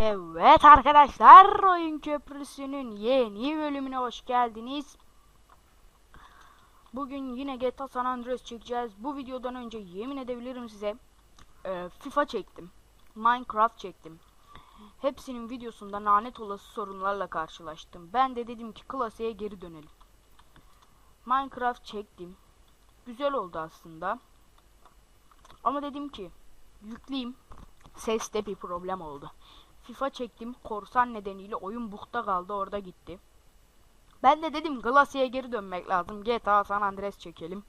Evet arkadaşlar Oyun Köprüsü'nün yeni bölümüne hoş geldiniz. Bugün yine GTA San Andreas çekeceğiz. Bu videodan önce yemin edebilirim size e, FIFA çektim. Minecraft çektim. Hepsinin videosunda lanet olası sorunlarla karşılaştım. Ben de dedim ki klasiğe geri dönelim. Minecraft çektim. Güzel oldu aslında. Ama dedim ki yükleyeyim. Seste bir problem oldu. FIFA çektim. Korsan nedeniyle oyun bukta kaldı. Orada gitti. Ben de dedim Glacia'ya geri dönmek lazım. GTA San Andreas çekelim.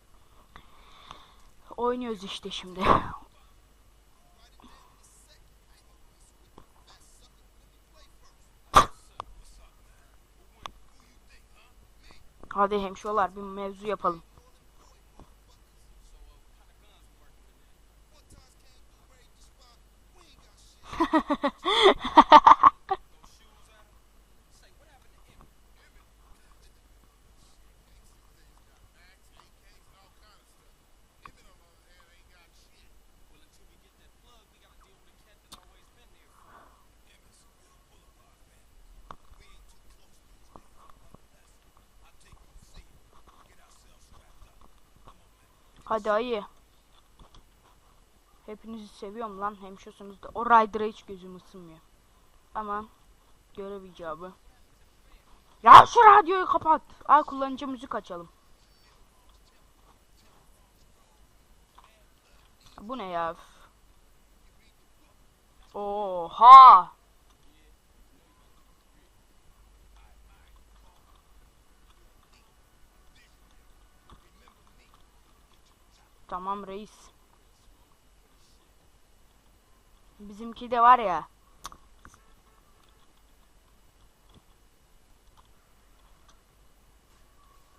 Oynuyoruz işte şimdi. Hadi hemşolar bir mevzu yapalım. Hadi ayı. Hepinizi seviyorum lan hemşosunuz da. O Rider'a hiç gözüm ısınmıyor. Ama görev icabı. Ya şu radyoyu kapat. Al kullanıcı müzik açalım. Bu ne ya? Oha! Tamam reis. Bizimki de var ya.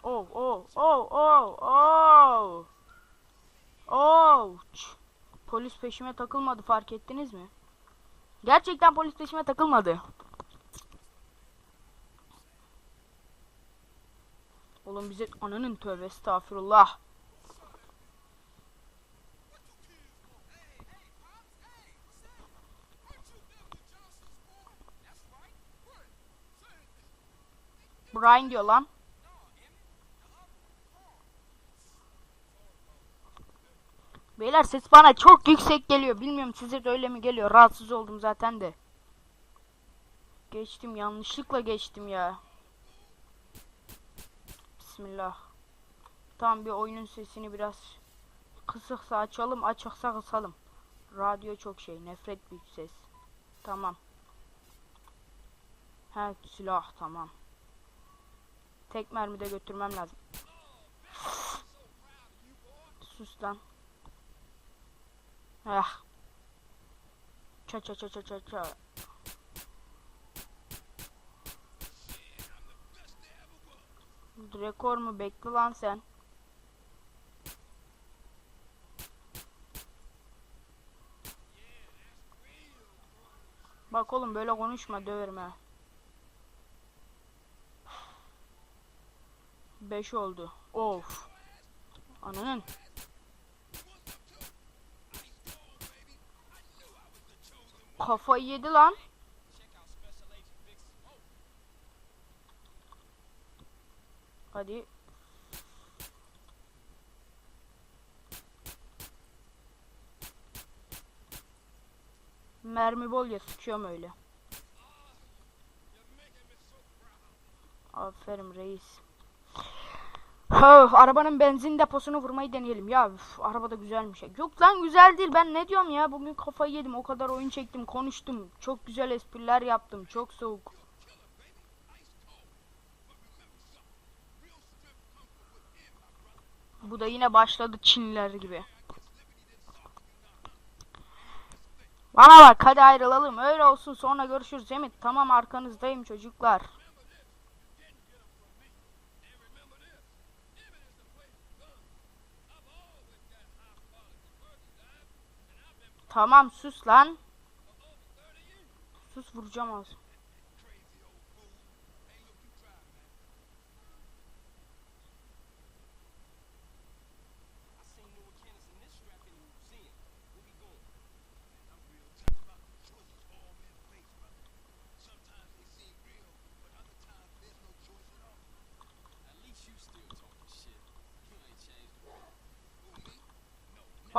Oh oh oh oh oh. Oh. Polis peşime takılmadı fark ettiniz mi? Gerçekten polis peşime takılmadı. Oğlum bize ananın tövbe estağfurullah. Brian diyor lan. Beyler ses bana çok yüksek geliyor. Bilmiyorum size de öyle mi geliyor. Rahatsız oldum zaten de. Geçtim yanlışlıkla geçtim ya. Bismillah. Tamam bir oyunun sesini biraz kısıksa açalım, açıksa kısalım. Radyo çok şey, nefret bir ses. Tamam. Ha silah tamam. Tek mermide götürmem lazım. Sus lan. Ah. Ça ça ça ça ça ça. Rekor mu bekle lan sen? Bak oğlum böyle konuşma döverim 5 oldu. Of. Ananın. Kafayı yedi lan. Hadi. Mermi bol ya sıkıyorum öyle. Aferin reis. Öf, arabanın benzin deposunu vurmayı deneyelim. Ya üf, araba da güzelmiş. Yok lan güzel değil. Ben ne diyorum ya? Bugün kafayı yedim. O kadar oyun çektim, konuştum. Çok güzel espriler yaptım. Çok soğuk. Bu da yine başladı Çinliler gibi. Bana bak hadi ayrılalım. Öyle olsun sonra görüşürüz Emit. Tamam arkanızdayım çocuklar. Tamam sus lan. Sus vuracağım az.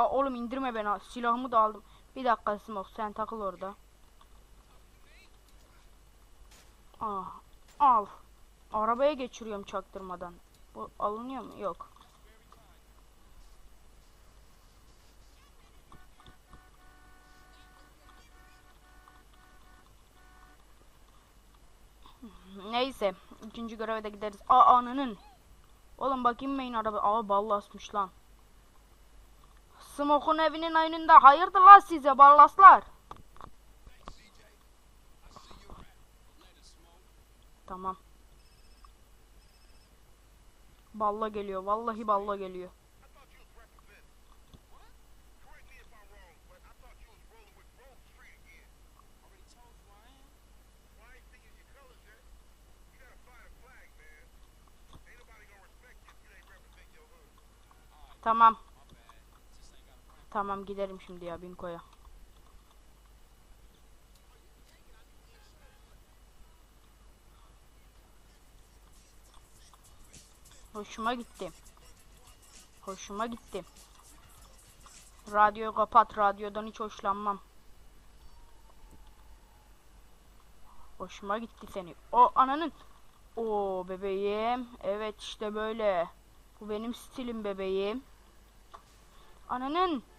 Ha oğlum indirme beni. Silahımı da aldım. Bir dakika Smoke sen takıl orada. Ah, al. Arabaya geçiriyorum çaktırmadan. Bu alınıyor mu? Yok. Neyse. ikinci göreve de gideriz. Aa ananın. Oğlum bakayım main araba. Aa ballasmış lan. Smoke'un evinin önünde. Hayırdır lan size ballaslar. Tamam. Balla geliyor. Vallahi balla geliyor. Tamam. Tamam giderim şimdi ya Binko'ya. Hoşuma gitti. Hoşuma gitti. Radyoyu kapat. Radyodan hiç hoşlanmam. Hoşuma gitti seni. O ananın. O bebeğim. Evet işte böyle. Bu benim stilim bebeğim. Ananın.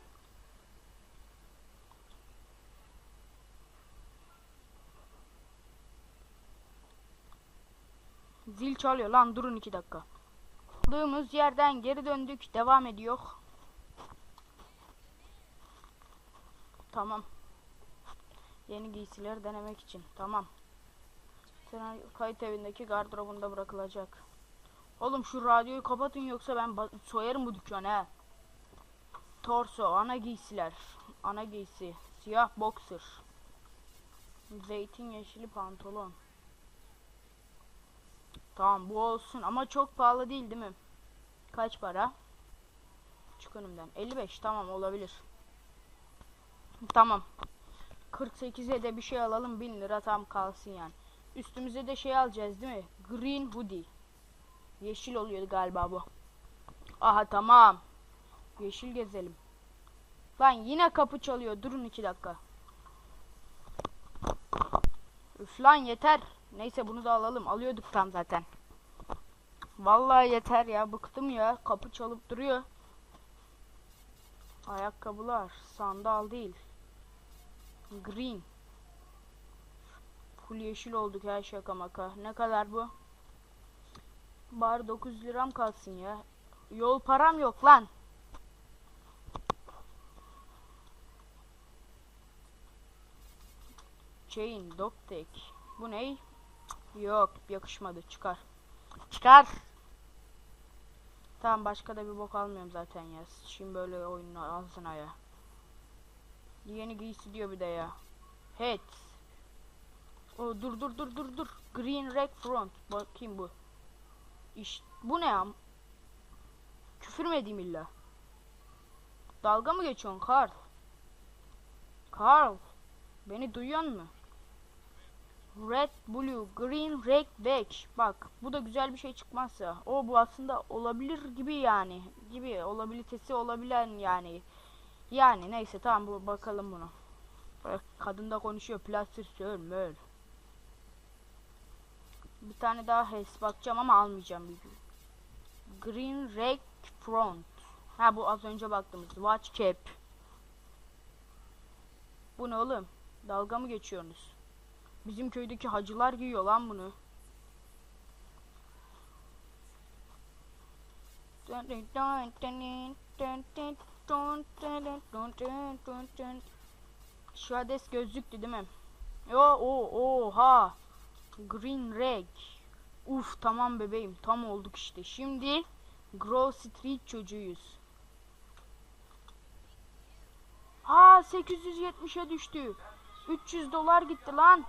Zil çalıyor lan durun iki dakika. Kaldığımız yerden geri döndük. Devam ediyor. Tamam. Yeni giysileri denemek için. Tamam. Sen kayıt evindeki gardırobunda bırakılacak. Oğlum şu radyoyu kapatın yoksa ben soyarım bu dükkanı he. Torso, ana giysiler. Ana giysi. Siyah boxer. Zeytin yeşili pantolon. Tamam bu olsun ama çok pahalı değil değil mi? Kaç para? Çık önümden. 55 tamam olabilir. Tamam. 48'e de bir şey alalım 1000 lira tam kalsın yani. Üstümüze de şey alacağız değil mi? Green hoodie. Yeşil oluyor galiba bu. Aha tamam. Yeşil gezelim. Lan yine kapı çalıyor. Durun iki dakika. Üf lan yeter. Neyse bunu da alalım. Alıyorduk tam zaten. Vallahi yeter ya. Bıktım ya. Kapı çalıp duruyor. Ayakkabılar. Sandal değil. Green. Full yeşil olduk her şaka maka. Ne kadar bu? Bari 9 liram kalsın ya. Yol param yok lan. Chain, dog tag. Bu ne? Yok, yakışmadı. Çıkar. Çıkar. Tamam başka da bir bok almıyorum zaten ya. Şimdi böyle oyunun ağzına ya. Yeni giysi diyor bir de ya. Head. O dur dur dur dur dur. Green Rack Front. Bakayım bu. İş bu ne ya? Küfür mü edeyim illa? Dalga mı geçiyorsun Carl? Carl. Beni duyuyor mu? Red, blue, green, red, beige. Bak bu da güzel bir şey çıkmazsa. O bu aslında olabilir gibi yani. Gibi olabilitesi olabilen yani. Yani neyse tamam bu bakalım bunu. Kadın da konuşuyor. Plastik sörmör. Bir tane daha HES bakacağım ama almayacağım. Bir Green Rake Front. Ha bu az önce baktığımız. Watch Cap. Bu ne oğlum? Dalga mı geçiyorsunuz? Bizim köydeki hacılar giyiyor lan bunu. Şu ades gözlüktü değil mi? Yo o oha. Green Rag. Uf tamam bebeğim tam olduk işte. Şimdi Grove Street çocuğuyuz. Ha 870'e düştü. 300 dolar gitti lan.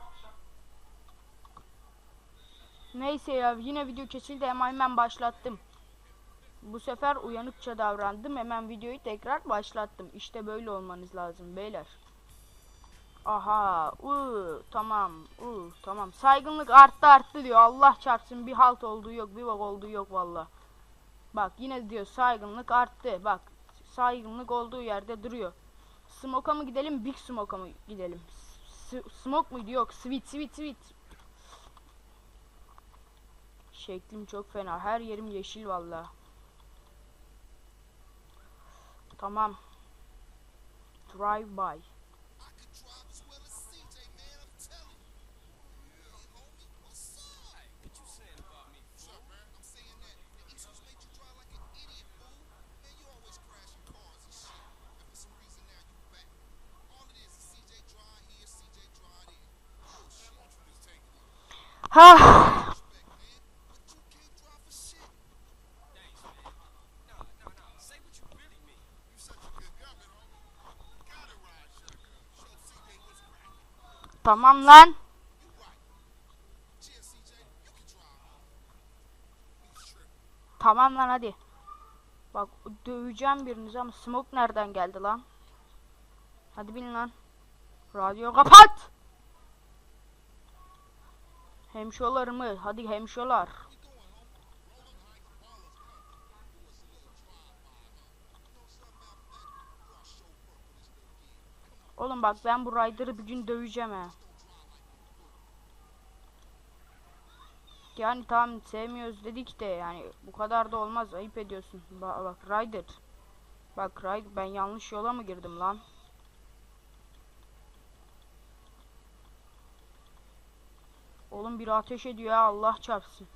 Neyse ya yine video kesildi ama hemen başlattım. Bu sefer uyanıkça davrandım. Hemen videoyu tekrar başlattım. İşte böyle olmanız lazım beyler. Aha, uu, tamam, uu, tamam. Saygınlık arttı arttı diyor. Allah çarpsın bir halt olduğu yok, bir bak olduğu yok valla. Bak yine diyor saygınlık arttı. Bak saygınlık olduğu yerde duruyor. Smoke'a mı gidelim, Big Smoke'a mı gidelim? S- smoke muydu? Yok, Sweet, Sweet, Sweet. Şeklim çok fena. Her yerim yeşil valla. Tamam. Drive by. I He's tripping. Tamam lan hadi. Bak döveceğim birinizi ama smoke nereden geldi lan? Hadi bin lan. Radyo kapat. Hemşolarımı hadi hemşolar. Oğlum bak ben bu Ryder'ı bir gün döveceğim ha. Yani tamam sevmiyoruz dedik de yani bu kadar da olmaz ayıp ediyorsun. Ba bak Ryder. Bak Ryder ben yanlış yola mı girdim lan? Oğlum biri ateş ediyor ya Allah çarpsın.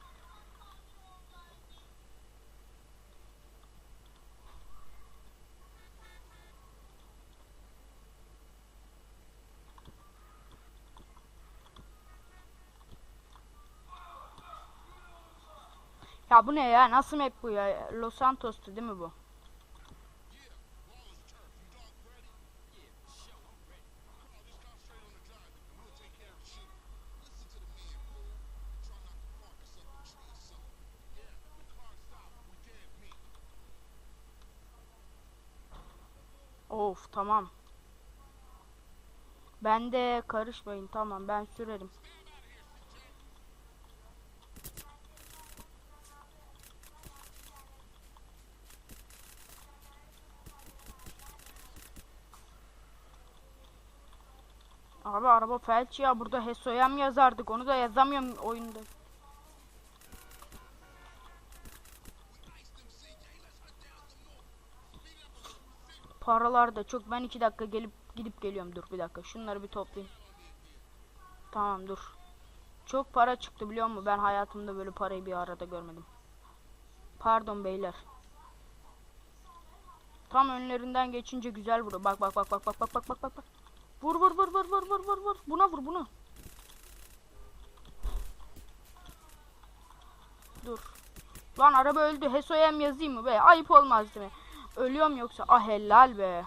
Ya bu ne ya? Nasıl map bu ya? Los Santos'tu değil mi bu? Of tamam. Ben de karışmayın tamam ben sürerim. Abi araba felç ya burada Hesoyam yazardık onu da yazamıyorum oyunda. Paralar da çok ben iki dakika gelip gidip geliyorum dur bir dakika şunları bir toplayayım. Tamam dur. Çok para çıktı biliyor musun? Ben hayatımda böyle parayı bir arada görmedim. Pardon beyler. Tam önlerinden geçince güzel vuruyor. Bak bak bak bak bak bak bak bak bak. Vur vur vur vur vur vur vur vur. Buna vur bunu. Dur. Lan araba öldü. Hesoyem yazayım mı be? Ayıp olmaz değil mi? Ölüyorum yoksa. Ah helal be.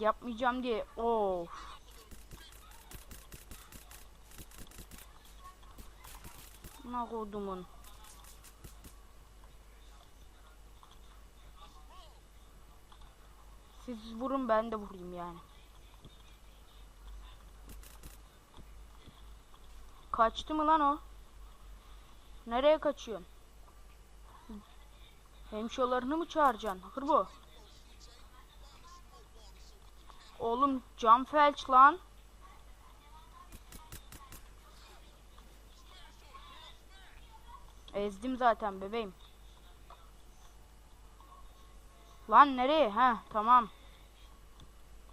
Yapmayacağım diye. Of. Ne kodumun. Siz vurun ben de vurayım yani. Kaçtı mı lan o? Nereye kaçıyorsun? Hemşolarını mı çağıracaksın? Hırbo. Oğlum cam felç lan. Ezdim zaten bebeğim. Lan nereye? Ha tamam.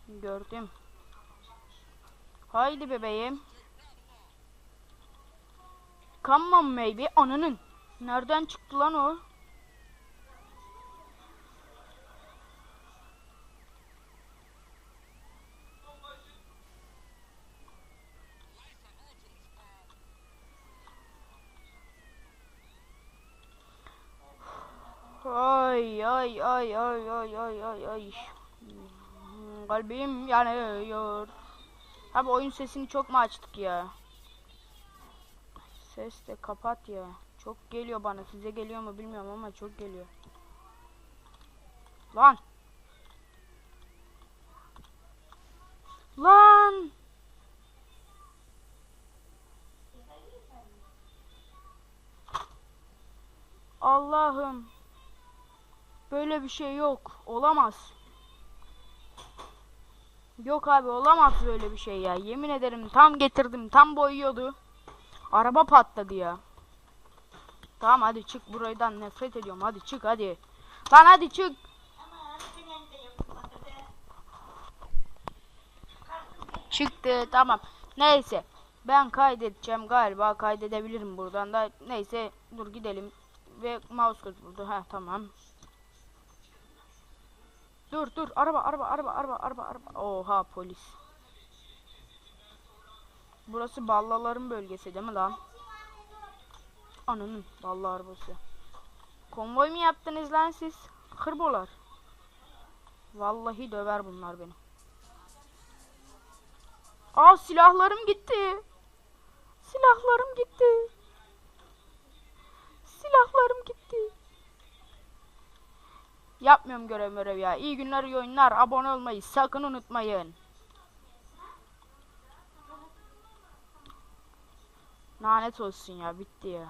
Gördüm. Haydi bebeğim. Come on maybe. Ananın. Nereden çıktı lan o? Ay ay ay ay ay ay ay ay. Kalbim yanıyor. Abi oyun sesini çok mu açtık ya? Ses de kapat ya. Çok geliyor bana. Size geliyor mu bilmiyorum ama çok geliyor. Lan. Lan. Allah'ım. Böyle bir şey yok. Olamaz. Yok abi olamaz böyle bir şey ya. Yemin ederim tam getirdim. Tam boyuyordu. Araba patladı ya. Tamam hadi çık buradan nefret ediyorum. Hadi çık hadi. Lan hadi çık. Çıktı tamam. Neyse. Ben kaydedeceğim galiba. Kaydedebilirim buradan da. Neyse dur gidelim. Ve mouse göz burada. Ha tamam. Dur dur araba araba araba araba araba araba. Oha polis. Burası ballaların bölgesi değil mi lan? Ananın balla arabası. Konvoy mu yaptınız lan siz? Hırbolar. Vallahi döver bunlar beni. Aa silahlarım gitti. Silahlarım gitti. Silahlarım gitti. Yapmıyorum görev görev ya. İyi günler iyi oyunlar. Abone olmayı sakın unutmayın. Lanet olsun ya bitti ya.